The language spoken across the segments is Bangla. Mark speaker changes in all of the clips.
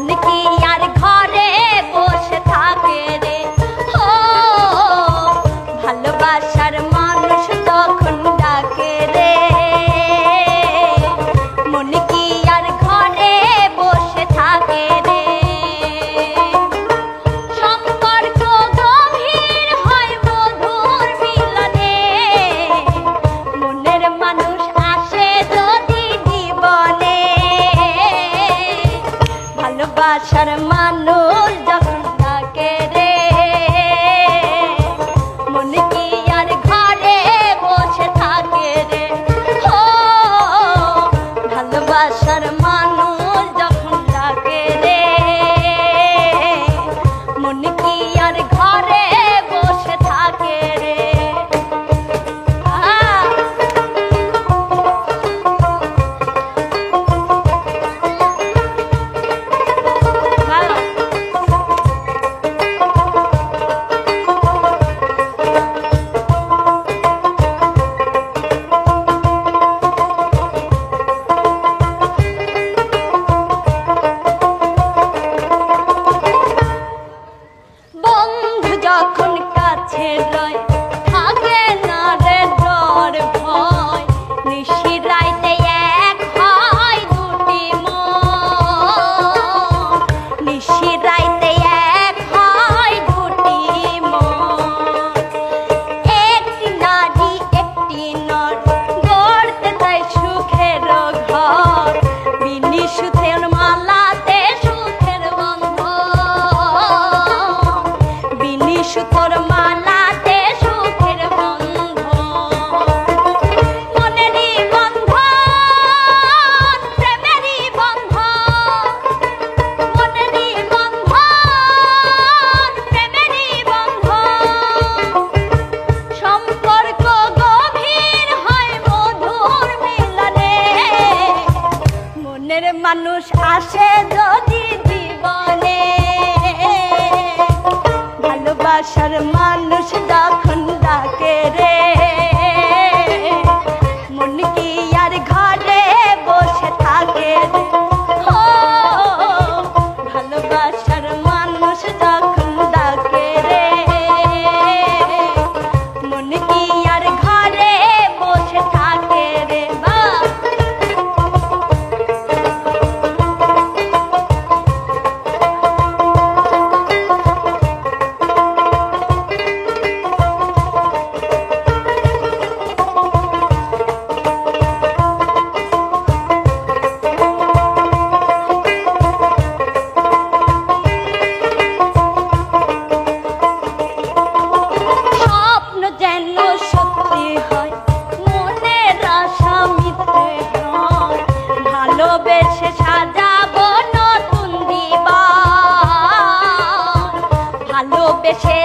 Speaker 1: उनकी আশার মানুষ que আসে জীবনে। ভালোবাসার মানুষ যখন ডাকে রে বেশে সাজাবো নতুন দিবা। ভালোবেসে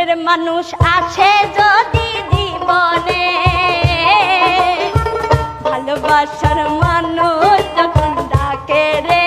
Speaker 1: দিনের মানুষ আছে যদি জীবনে। ভালোবাসার মানুষ যখন ডাকে রে